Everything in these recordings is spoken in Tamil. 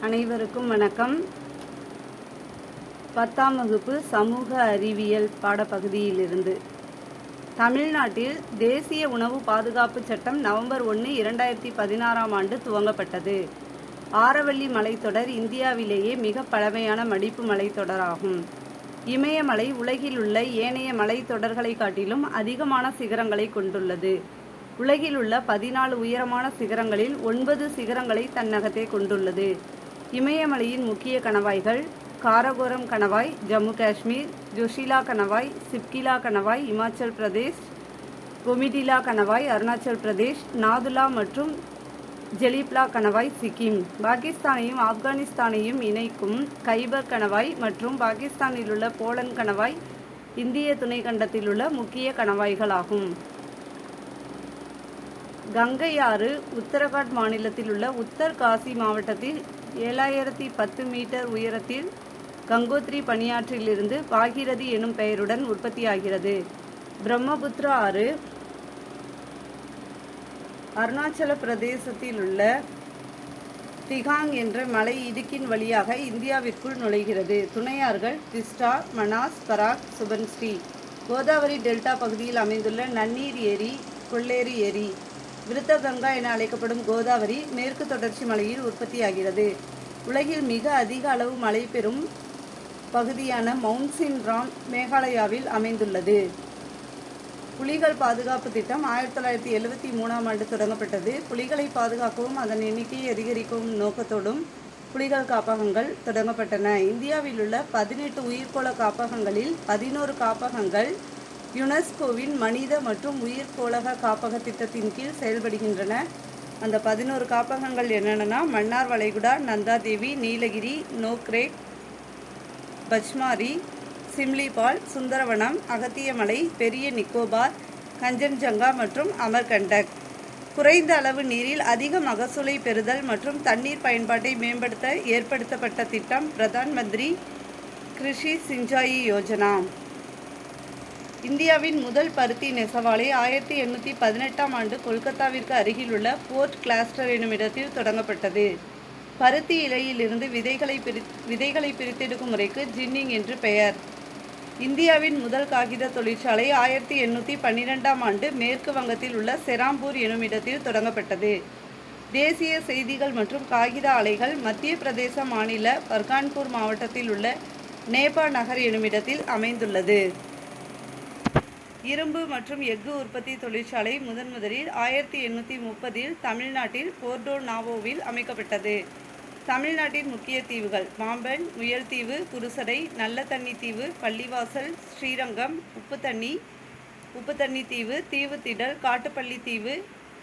அனைவருக்கும் வணக்கம். பத்தாம் வகுப்பு சமூக அறிவியல் பாடப்பகுதியிலிருந்து. தமிழ்நாட்டில் தேசிய உணவு பாதுகாப்பு சட்டம் நவம்பர் ஒன்று இரண்டாயிரத்தி பதினாறாம் ஆண்டு துவங்கப்பட்டது. ஆரவல்லி மலைத்தொடர் இந்தியாவிலேயே மிக பழமையான மடிப்பு மலைத்தொடராகும். இமயமலை உலகில் உள்ள ஏனைய மலைத்தொடர்களை காட்டிலும் அதிகமான சிகரங்களை கொண்டுள்ளது. உலகில் உள்ள பதினாலு உயரமான சிகரங்களில் ஒன்பது சிகரங்களை தன்னகத்தே கொண்டுள்ளது. இமயமலையின் முக்கிய கணவாய்கள் காரகோரம் கணவாய் ஜம்மு காஷ்மீர் ஜோஷிலா கணவாய் சிப்கிலா கணவாய் இமாச்சல் பிரதேஷ் கொமிடிலா கணவாய் அருணாச்சல் பிரதேஷ் நாதுலா மற்றும் ஜெலிப்லா கணவாய் சிக்கிம். பாகிஸ்தானையும் ஆப்கானிஸ்தானையும் இணைக்கும் கைபர் கணவாய் மற்றும் பாகிஸ்தானில் உள்ள போலன் கணவாய் இந்திய துணைக்கண்டத்தில் உள்ள முக்கிய கணவாய்களாகும். கங்கை ஆறு உத்தரகாண்ட் மாநிலத்தில் உள்ள உத்தர் காசி மாவட்டத்தில் ஏழாயிரத்தி பத்து மீட்டர் உயரத்தில் கங்கோத்ரி பனியாற்றிலிருந்து பாகிரதி எனும் பெயருடன் உற்பத்தியாகிறது. பிரம்மபுத்திரா ஆறு அருணாச்சல பிரதேசத்தில் உள்ள திகாங் என்ற மலை இடுக்கின் வழியாக இந்தியாவிற்குள் நுழைகிறது. துணையார்கள் திஸ்டா மனாஸ் பராக் சுபன்ஸ்ரீ. கோதாவரி டெல்டா பகுதியில் அமைந்துள்ள நன்னீர் ஏரி கொள்ளேரி ஏரி. விருத்தகங்கா என அழைக்கப்படும் கோதாவரி மேற்கு தொடர்ச்சி மலையில் உற்பத்தியாகிறது. உலகில் மிக அதிக அளவு மழை பெறும் பகுதியான மவுண்ட் சின்ராம் மேகாலயாவில் அமைந்துள்ளது. புலிகள் பாதுகாப்பு திட்டம் ஆயிரத்தி தொள்ளாயிரத்தி எழுவத்தி மூணாம் ஆண்டு தொடங்கப்பட்டது. புலிகளை பாதுகாக்கவும் அதன் எண்ணிக்கையை அதிகரிக்கவும் நோக்கத்தோடும் புலிகள் காப்பகங்கள் தொடங்கப்பட்டன. இந்தியாவில் உள்ள பதினெட்டு உயிர்கோள காப்பகங்களில் பதினோரு காப்பகங்கள் யுனெஸ்கோவின் மனித மற்றும் உயிர்கோளக காப்பக திட்டத்தின் கீழ் செயல்படுகின்றன. அந்த பதினோரு காப்பகங்கள் என்னென்னா மன்னார் வளைகுடா நந்தாதேவி நீலகிரி நோக்ரேக் பச்மாரி சிம்லிபால் சுந்தரவனம் அகத்தியமலை பெரிய நிக்கோபார் கஞ்சன்ஜங்கா மற்றும் அமர்கண்டக். குறைந்த அளவு நீரில் அதிக மகசூலை பெறுதல் மற்றும் தண்ணீர் பயன்பாட்டை மேம்படுத்த ஏற்படுத்தப்பட்ட திட்டம் பிரதான் மந்திரி கிருஷி சிஞ்சாயி யோஜனா. இந்தியாவின் முதல் பருத்தி நெசவாலை ஆயிரத்தி எண்ணூற்றி பதினெட்டாம் ஆண்டு கொல்கத்தாவிற்கு அருகிலுள்ள போர்ட் கிளாஸ்டர் என்னும் இடத்தில் தொடங்கப்பட்டது. பருத்தி இலையிலிருந்து விதைகளை பிரி விதைகளை பிரித்தெடுக்கும் முறைக்கு ஜின்னிங் என்று பெயர். இந்தியாவின் முதல் காகித தொழிற்சாலை ஆயிரத்தி எண்ணூற்றி பன்னிரெண்டாம் ஆண்டு மேற்கு வங்கத்தில் உள்ள செராம்பூர் எனும் இடத்தில் தொடங்கப்பட்டது. தேசிய செய்திகள் மற்றும் காகித ஆலைகள் மத்திய பிரதேச மாநில பர்கான்பூர் மாவட்டத்தில் உள்ள நேபா நகர் எனும் இடத்தில் அமைந்துள்ளது. இரும்பு மற்றும் எஃகு உற்பத்தி தொழிற்சாலை முதன் முதலில் ஆயிரத்தி எண்ணூற்றி முப்பதில் தமிழ்நாட்டில் போர்டோ நாவோவில் அமைக்கப்பட்டது. தமிழ்நாட்டின் முக்கிய தீவுகள் பாம்பன் முயல்தீவு குருசடை நல்ல தண்ணி தீவு பள்ளிவாசல் ஸ்ரீரங்கம் உப்புத்தண்ணி உப்புத்தண்ணி தீவு தீவு திடல் காட்டுப்பள்ளி தீவு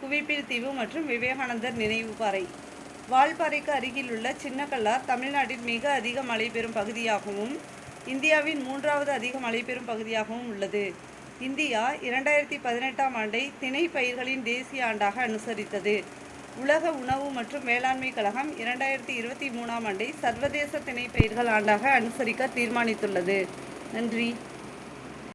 குவிப்பில் தீவு மற்றும் விவேகானந்தர் நினைவு பாறை. வால்பாறைக்கு அருகிலுள்ள சின்னக்கல்லார் தமிழ்நாட்டின் மிக அதிக மழை பெறும் பகுதியாகவும் இந்தியாவின் மூன்றாவது அதிக மழை பெறும் பகுதியாகவும் உள்ளது. இந்தியா இரண்டாயிரத்தி பதினெட்டாம் ஆண்டை திணை பயிர்களின் தேசிய ஆண்டாக அனுசரித்தது. உலக உணவு மற்றும் வேளாண்மை கழகம் இரண்டாயிரத்தி இருபத்தி மூணாம் ஆண்டை சர்வதேச திணை பயிர்கள் ஆண்டாக அனுசரிக்க தீர்மானித்துள்ளது. நன்றி.